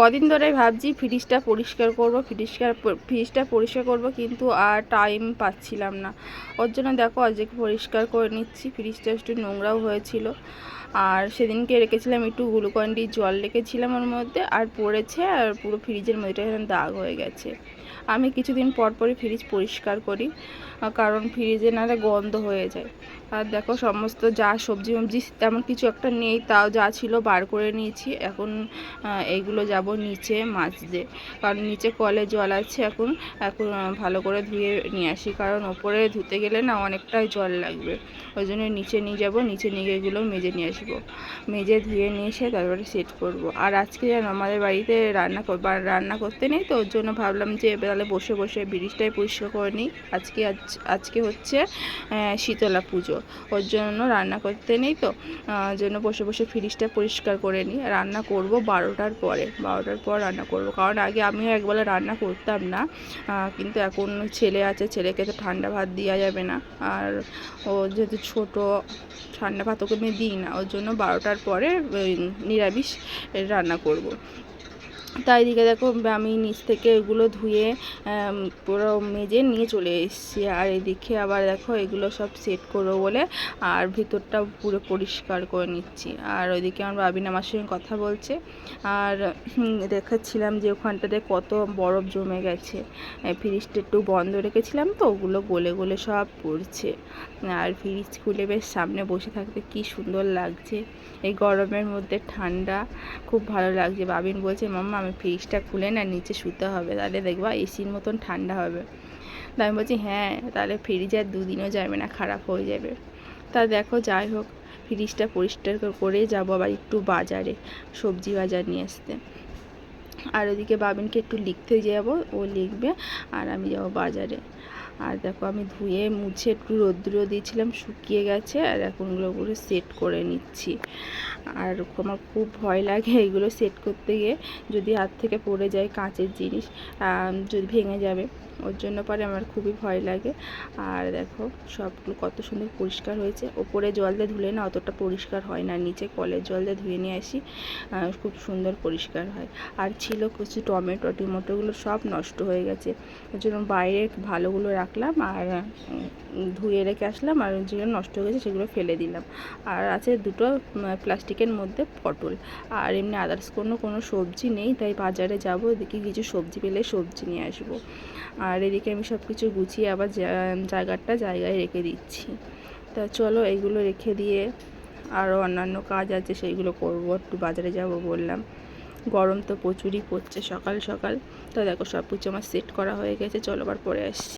কদিন ধরে ভাবছি ফ্রিজটা পরিষ্কার করব ফ্রিজটা ফ্রিজটা পরিষ্কার করব কিন্তু আর টাইম পাচ্ছিলাম না। ওর জন্য দেখো আজকে পরিষ্কার করে নিচ্ছি ফ্রিজটা একটু নোংরাও হয়েছিল। আর সেদিনকে রেখেছিলাম একটু গ্লুকন্ডি জল রেখেছিলাম ওর মধ্যে, আর পড়েছে আর পুরো ফ্রিজের মধ্যেটা এখন দাগ হয়ে গেছে। আমি কিছুদিন পর পরই ফ্রিজ পরিষ্কার করি কারণ ফ্রিজে নাহলে গন্ধ হয়ে যায়। আর দেখো সমস্ত যা সবজি মবজি তেমন কিছু একটা নেই, তাও যা ছিল বার করে নিয়েছি। এখন এইগুলো যাব নিচে মাজতে কারণ নিচে কলে জল আছে, এখন এখন ভালো করে ধুয়ে নিয়ে আসি। কারণ ওপরে ধুতে গেলে না অনেকটাই জল লাগবে। ওই জন্য নিচে নিয়ে যাব, নিচে নিয়ে গিয়ে এগুলো মেজে নিয়ে আসব। মেজে ধুয়ে নিয়ে এসে তারপরে সেট করব। আর আজকে যেন আমাদের বাড়িতে রান্না বা রান্না করতে নেই তো, ওর জন্য ভাবলাম যে তাহলে বসে বসে ব্রিজটাই পরিষ্কার করে নিই। আজকে আজ- আজকে হচ্ছে শীতলা পুজো। ওর জন্য রান্না করতে নেই তো জন্য বসে বসে ফ্রিজটা পরিষ্কার করে নিই। রান্না করব বারোটার পরে। বারোটার পর রান্না করব। কারণ আগে আমিও একবেলা রান্না করতাম না। কিন্তু এখন ছেলে আছে, ছেলেকে তো ঠান্ডা ভাত দেওয়া যাবে না। আর ও যেহেতু ছোটো, ঠান্ডা ভাত ওকে আমি দিই না। ওর জন্য বারোটার পরে নিরামিষ রান্না করব। তাই দিকে দেখো, আমি নিচ থেকে এগুলো ধুয়ে পুরো মেজে নিয়ে চলে এসেছি। আর এদিকে আবার দেখো, এগুলো সব সেট করব বলে, আর ভিতরটা পুরো পরিষ্কার করে নিচ্ছি। আর ওইদিকে আমার বাবিন আমার সঙ্গে কথা বলছে। আর দেখাচ্ছিলাম যে ওখানটাতে কত বরফ জমে গেছে। ফ্রিজটা একটু বন্ধ রেখেছিলাম তো, ওগুলো গলে গলে সব পড়ছে। আর ফ্রিজ খুলে বেশ সামনে বসে থাকতে কি সুন্দর লাগছে। এই গরমের মধ্যে ঠান্ডা, খুব ভালো লাগছে। বাবিন বলছে, মাম্মা আমি ফ্রিজটা খুলে না, নিচে শুতে হবে। তাহলে দেখবা এসির মতন ঠান্ডা হবে। তা আমি বলছি হ্যাঁ তাহলে ফ্রিজ আর দুদিনও যাবে না, খারাপ হয়ে যাবে। তা দেখো, যাই হোক ফ্রিজটা পরিষ্কার করে যাব আবার একটু বাজারে, সবজি বাজার নিয়ে আসতে। আর ওদিকে বাবিনকে একটু লিখতে যাব, ও লিখবে, আর আমি যাব বাজারে। আর দেখো আমি ধুয়ে মুছে একটু রৌদ্র দিয়েছিলাম, শুকিয়ে গেছে আর এখনগুলো পুরো সেট করে নিচ্ছি। আর আমার খুব ভয় লাগে এগুলো সেট করতে গিয়ে, যদি হাত থেকে পড়ে যায় কাঁচের জিনিস যদি ভেঙে যাবে। ওর জন্য পরে আমার খুবই ভয় লাগে। আর দেখো, সবগুলো কত সুন্দর পরিষ্কার হয়েছে। ওপরে জল দিয়ে ধুলে না অতটা পরিষ্কার হয় না, নিচে কলের জল দিয়ে ধুয়ে নিয়ে আসি খুব সুন্দর পরিষ্কার হয়। আর ছিল কিছু টমেটো, টমেটোগুলো সব নষ্ট হয়ে গেছে। ওর জন্য বাইরে ভালোগুলো রাখলাম আর ধুয়ে রেখে আসলাম আর যেগুলো নষ্ট হয়ে গেছে সেগুলো ফেলে দিলাম। আর আছে দুটো প্লাস্টিকের মধ্যে পটল। আর এমনি আদার্স কোনো কোনো সবজি নেই, তাই বাজারে যাব, দেখি কিছু সবজি পেলে সবজি নিয়ে আসব। আর এদিকে আমি সব কিছু গুছিয়ে আবার জায়গাটা জায়গায় রেখে দিচ্ছি। তা চলো এইগুলো রেখে দিয়ে আরও অন্যান্য কাজ আছে, সেইগুলো করব, একটু বাজারে যাব বললাম। গরম তো প্রচুরই পড়ছে সকাল সকাল। তো দেখো সব কিছু আমার সেট করা হয়ে গেছে, চলো আবার পরে আসছি।